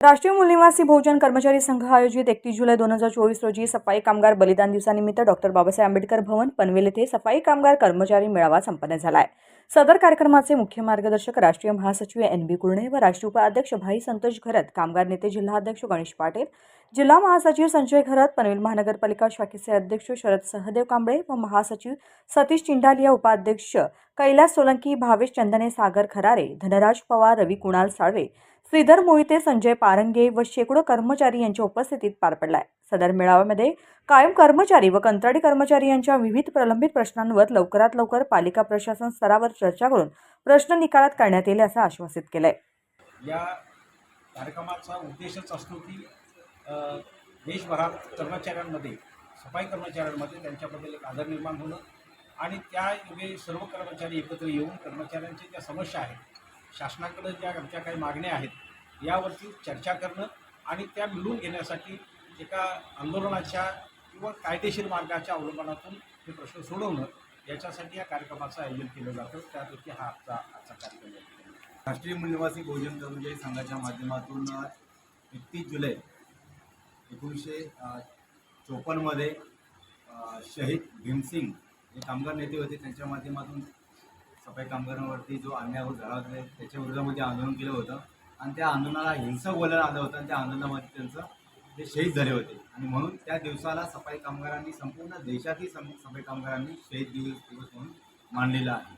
राष्ट्रीय मूलनिवासी बहुजन कर्मचारी संघ आयोजित एकतीस जुलै दोन हजार चोवीस रोजी सफाई कामगार बलिदान दिवसानिमित्त डॉक्टर बाबासाहेब आंबेडकर भवन पनवेल येथे सफाई कामगार कर्मचारी मेळावा संपन्न झाला आहे सदर कार्यक्रमाचे मुख्य मार्गदर्शक राष्ट्रीय महासचिव एन बी कुर्णे व राष्ट्रीय उपाध्यक्ष भाई संतोष घरत कामगार नेते जिल्हाध्यक्ष गणेश पाटील जिल्हा महासचिव संजय घरत पनवेल महानगरपालिका शाखेचे अध्यक्ष शरद सहदेव कांबळे व महासचिव सतीश चिंडालिया उपाध्यक्ष कैलास सोलंकी भावेश चंदने सागर खरारे धनराज पवार रवी कुणाल साळवे श्रीधर मोहिते संजय पारंगे व शेकडो कर्मचारी यांच्या उपस्थितीत पार पडलाय. सदर मेळाव्यामध्ये कायम कर्मचारी व कंत्राटी कर्मचारी यांच्या विविध प्रलंबित प्रश्नांवर लवकरात लवकर पालिका प्रशासन स्तरावर चर्चा करून प्रश्न निकालात करण्यात येईल असं आश्वासित केलंय. या कार्यक्रमाचा उद्देशच असतो की देशभरात कर्मचाऱ्यांमध्ये सफाई कर्मचाऱ्यांमध्ये त्यांच्याबद्दल एक आदर निर्माण होणं आणि त्या योगे सर्व कर्मचारी एकत्र येऊन कर्मचाऱ्यांच्या ज्या समस्या आहेत शासनाकडे ज्या आमच्या काही मागण्या आहेत यावरती चर्चा करणं आणि त्या मिळून घेण्यासाठी एका आंदोलनाच्या किंवा कायदेशीर मार्गाच्या अवलंबनातून हे प्रश्न सोडवणं याच्यासाठी या कार्यक्रमाचं आयोजन केलं जातं. त्यापैकी हा आजचा आजचा कार्यक्रम आहे. राष्ट्रीय मूल्यवासी बहुजन कर्मचारी संघाच्या माध्यमातून एकतीस जुलै एकोणीसशे चोपन्नमध्ये शहीद भीमसिंग हे कामगार नेते होते त्यांच्या माध्यमातून सफाई कामगारांवरती जो अन्याय झाला होता त्याच्या विरोधामध्ये आंदोलन केलं होतं. आणि त्या आंदोलनाला हिंसक बोलायला आलं होतं आणि त्या आंदोलनामध्ये त्यांचं ते शहीद झाले होते. आणि म्हणून त्या दिवसाला सफाई कामगारांनी संपूर्ण देशातील सम सफाई कामगारांनी शहीद दिवस दिवस म्हणून मानलेला आहे.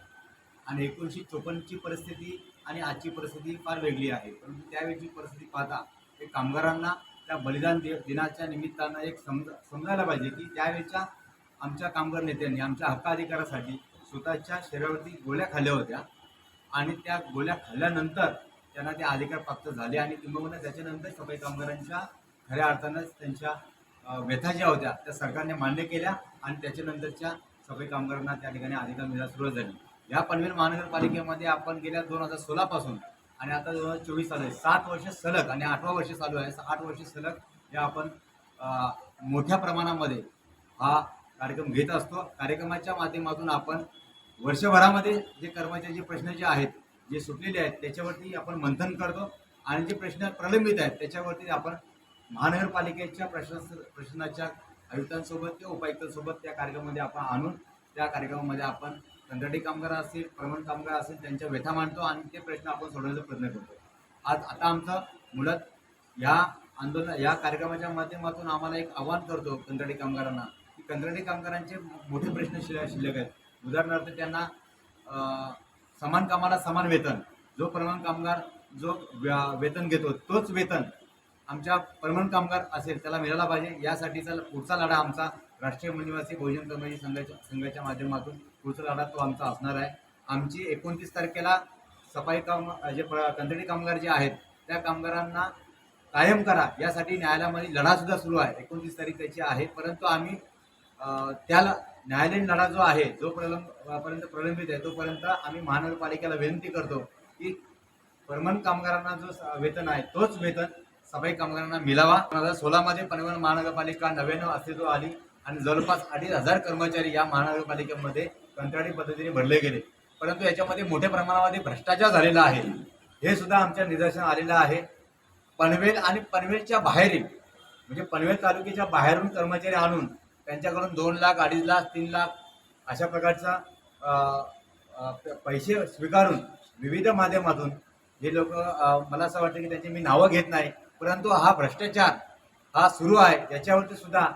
आणि एकोणीसशे चोपन्नची परिस्थिती आणि आजची परिस्थिती फार वेगळी आहे. परंतु त्यावेळीची परिस्थिती पाहता ते कामगारांना त्या बलिदान दि दिनाच्या निमित्तानं एक समज समजायला पाहिजे की त्यावेळच्या आमच्या कामगार नेत्यांनी आमच्या हक्काधिकारासाठी स्वतःच्या शरीरावरती गोळ्या खाल्ल्या होत्या. आणि त्या गोळ्या खाल्ल्यानंतर त्यांना ते अधिकार प्राप्त झाले आणि किंबहुना त्याच्यानंतर सफाई कामगारांच्या खऱ्या अर्थानं त्यांच्या व्यथा ज्या होत्या त्या सरकारने मान्य केल्या आणि त्याच्यानंतरच्या सफाई कामगारांना त्या ठिकाणी अधिकार मिळायला सुरुवात झाली. या पनवेल महानगरपालिकेमध्ये आपण गेल्या दोन हजार सोळापासून आणि आता दोन हजार चोवीस चालू आहे. सात वर्ष सलग आणि आठवा वर्ष चालू आहे. आठ वर्ष सलग या आपण मोठ्या प्रमाणामध्ये हा कार्यक्रम घेत असतो. कार्यक्रमाच्या माध्यमातून आपण वर्षभरामध्ये जे कर्मचाऱ्यांचे प्रश्न जे आहेत जे सुटलेले आहेत त्याच्यावरती आपण मंथन करतो. आणि जे प्रश्न प्रलंबित आहेत त्याच्यावरती आपण महानगरपालिकेच्या प्रशास प्रश्नाच्या आयुक्तांसोबत किंवा उपायुक्तांसोबत त्या कार्यक्रमामध्ये आपण आणून त्या कार्यक्रमामध्ये आपण कंत्राटी कामगार असतील प्रमाण कामगार असतील त्यांच्या व्यथा मांडतो आणि ते प्रश्न आपण सोडवण्याचा प्रयत्न करतो. आज आता आमचं मुळात या आंदोलन या कार्यक्रमाच्या माध्यमातून आम्हाला एक आव्हान करतो कंत्राटी कामगारांना कंत्राटी कामगारांचे मोठे प्रश्न शिल्लक शिल्लक आहेत. उदाहरणार्थ त्यांना समान कामाला समान वेतन. जो प्रमाण कामगार जो व्या- वेतन घेतो तोच वेतन आमच्या परमन कामगार असेल त्याला मिळाला पाहिजे. यासाठीचा पुढचा लढा आमचा राष्ट्रीय मनिवासी बहुजन कर्मचारी संघाच्या संघाच्या माध्यमातून पुढचा लढा तो आमचा असणार आहे. आमची एकोणतीस तारखेला सफाई काम जे कंत्राटी कामगार जे आहेत त्या कामगारांना कायम करा. यासाठी न्यायालयामध्ये लढासुद्धा सुरू आहे. एकोणतीस तारीख त्याची आहे. परंतु आम्ही त्याला न्यायालयीन लढा जो आहे जो प्रलंब पर्यंत प्रलंबित आहे तोपर्यंत आम्ही महानगरपालिकेला विनंती करतो की परमनंट कामगारांना जो स- वेतन आहे तोच वेतन सफाई कामगारांना मिळावा. दोन हजार सोळामध्ये पनवेल महानगरपालिका नव्याण्णव अस्तित्व आली आणि जवळपास अडीच हजार कर्मचारी या महानगरपालिकेमध्ये कंत्राटी पद्धतीने भरले गेले. परंतु याच्यामध्ये मोठ्या प्रमाणामध्ये भ्रष्टाचार झालेला आहे. हे सुद्धा आमच्या निदर्शन आलेलं आहे. पनवेल आणि पनवेलच्या बाहेरील म्हणजे पनवेल तालुक्याच्या बाहेरून कर्मचारी आणून त्यांच्याकडून दोन लाख अडीच लाख तीन लाख अशा प्रकारचा पैसे स्वीकारून विविध माध्यमातून हे लोक मला असं वाटतं की त्यांची मी नावं घेत नाही परंतु हा भ्रष्टाचार हा सुरू आहे याच्यावरती सुद्धा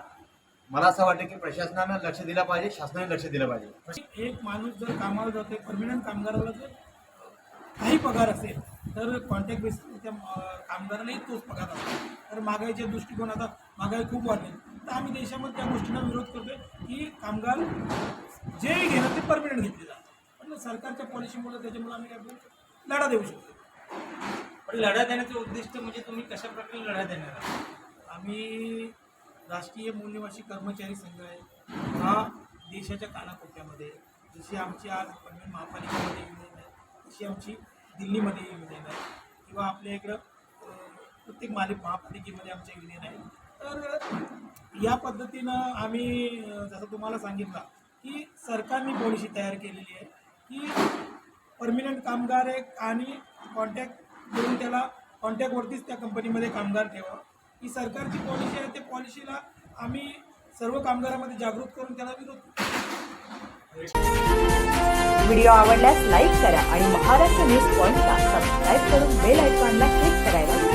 मला असं वाटतं की प्रशासनानं लक्ष दिलं पाहिजे शासनाने लक्ष दिलं पाहिजे. एक माणूस जर कामाला जातो परमनंट कामगाराला जर काही पगार असेल तर कॉन्टॅक्ट बेसिस त्या कामगारालाही तोच पगार असतो. तर महागाईच्या दृष्टिकोन आता महागाई खूप वाढली. तर आम्ही देशामध्ये त्या गोष्टींना विरोध करतोय. की कामगार जे घेणं ते परमनंट घेतले जातात. पण सरकारच्या पॉलिसीमुळे त्याच्यामुळे आम्ही काय लढा देऊ शकतो. पण लढा देण्याचं उद्दिष्ट म्हणजे तुम्ही कशा प्रकारे लढा देणार आहात? आम्ही राष्ट्रीय मूल्यवासी कर्मचारी संघ आहे. हा देशाच्या कानाकोपऱ्यामध्ये जशी आमची आज पनवेल महापालिकेमध्ये युनियन आहे तशी आमची दिल्लीमध्ये युनियन आहे. किंवा आपल्या इकडं प्रत्येक मालिक महापालिकेमध्ये आमच्या युनियन आहे. तर या पद्धतीनं आम्ही जसं तुम्हाला सांगितलं की सरकारने पॉलिसी तयार केलेली आहे की परमिनंट कामगार एक आणि कॉन्टॅक्ट देऊन त्याला कॉन्टॅक्टवरतीच त्या कंपनीमध्ये कामगार ठेवा. ही सरकारची पॉलिसी आहे त्या पॉलिसीला आम्ही सर्व कामगारांमध्ये जागृत करून त्याला विरोध व्हिडिओ आवडल्यास लाईक करा आणि महाराष्ट्र न्यूज पॉईंटला सबस्क्राईब करून बेल आयकॉनला क्लिक करायला